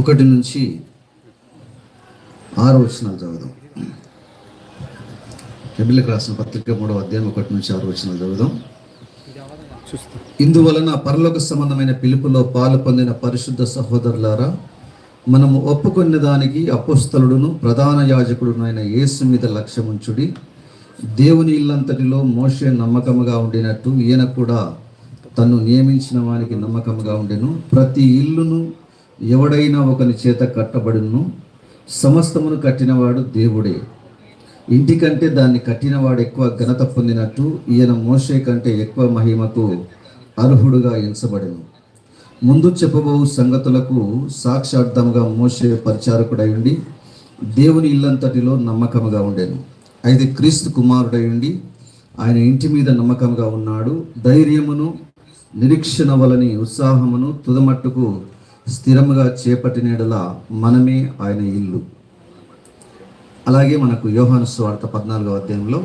ఒకటి నుంచి ఆరు వచనాలు చదువుదాం. ఎబిలకు రాసిన పత్రిక మూడవ అధ్యాయం ఒకటి నుంచి ఆరు వచనాలు చదువుదాం. ఇందువలన పరలోక సంబంధమైన పిలుపులో పాలు పొందిన పరిశుద్ధ సహోదరులారా మనము ఒప్పుకున్న దానికి అపుస్తలుడును ప్రధాన యాజకుడునైన యేసు మీద లక్ష్యముంచుడి దేవుని ఇల్లంతటిలో మోషే నమ్మకముగా ఉండినట్టు ఈయన కూడా తను నియమించిన వానికి నమ్మకముగా ఉండెను. ప్రతి ఇల్లును ఎవడైనా ఒకని చేత కట్టబడును సమస్తమును కట్టినవాడు దేవుడే. ఇంటికంటే దాన్ని కట్టినవాడు ఎక్కువ ఘనత పొందినట్టు ఈయన మోషే కంటే ఎక్కువ మహిమకు అర్హుడుగా ఎంచబడెను. ముందు చెప్పబోవు సంగతులకు సాక్షార్థంగా మోసే పరిచారకుడై ఉండి దేవుని ఇల్లంతటిలో నమ్మకముగా ఉండేను. అయితే క్రీస్తు కుమారుడై ఉండి ఆయన ఇంటి మీద నమ్మకంగా ఉన్నాడు. ధైర్యమును నిరీక్షణ వలని ఉత్సాహమును తుదమట్టుకు స్థిరముగా చేపట్టినడలా మనమే ఆయన ఇల్లు. అలాగే మనకు యోహాను స్వార్థ పద్నాలుగో అధ్యాయంలో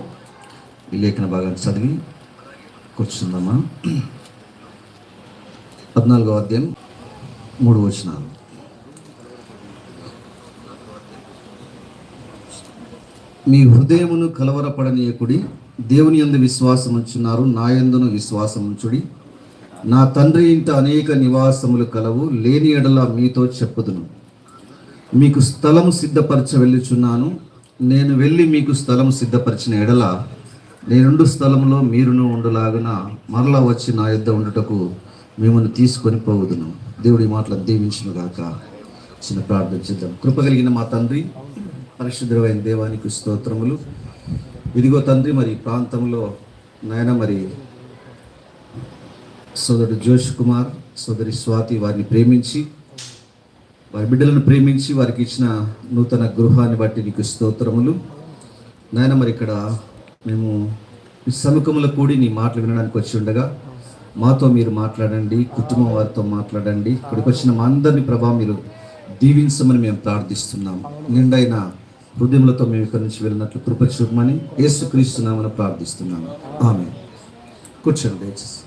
ఈ లేఖన భాగాన్ని చదివి కూర్చుందమ్మా పద్నాలుగో అధ్యాయం మూడు వచనాలు. మీ హృదయమును కలవరపడనీయకుడి దేవుని యందు విశ్వాసం ఉంచున్నారు నా యందును విశ్వాసం ఉంచుడి నా తండ్రి ఇంట అనేక నివాసములు కలవు లేని ఎడల మీతో చెప్పుదును. మీకు స్థలం సిద్ధపరచ వెళ్ళుచున్నాను. నేను వెళ్ళి మీకు స్థలం సిద్ధపరిచిన ఎడల నేనుండు స్థలంలో మీరును ఉండులాగున మరలా వచ్చి నా యొద్ద ఉండుటకు మిమ్మల్ని తీసుకొని పోవుదును. దేవుడి మాటలు దీవించును గాక. చిన్న ప్రార్థన చేద్దాం. కృప కలిగిన మా తండ్రి పరిశుద్ధమైన దేవానికి స్తోత్రములు. ఇదిగో తండ్రి మరి ప్రాంతంలో నాయన మరి సోదరుడు జోష్ కుమార్ సోదరి స్వాతి వారిని ప్రేమించి వారి బిడ్డలను ప్రేమించి వారికి ఇచ్చిన నూతన గృహాన్ని బట్టి నీకు స్తోత్రములు. నాయన మరి ఇక్కడ మేము ఈ కూడి నీ మాటలు వినడానికి వచ్చి ఉండగా మాతో మీరు మాట్లాడండి కుటుంబం వారితో మాట్లాడండి. ఇక్కడికి వచ్చిన మా అందరినీ ప్రభా మీరు దీవించమని మేము ప్రార్థిస్తున్నాం. నిండైన హృదయములతో మేము ఇక్కడి నుంచి వెళ్ళినట్లు కృప చూపమని యేసుక్రీస్తున్నామని ప్రార్థిస్తున్నాము ఆమె కూర్చోండి దయచేసి.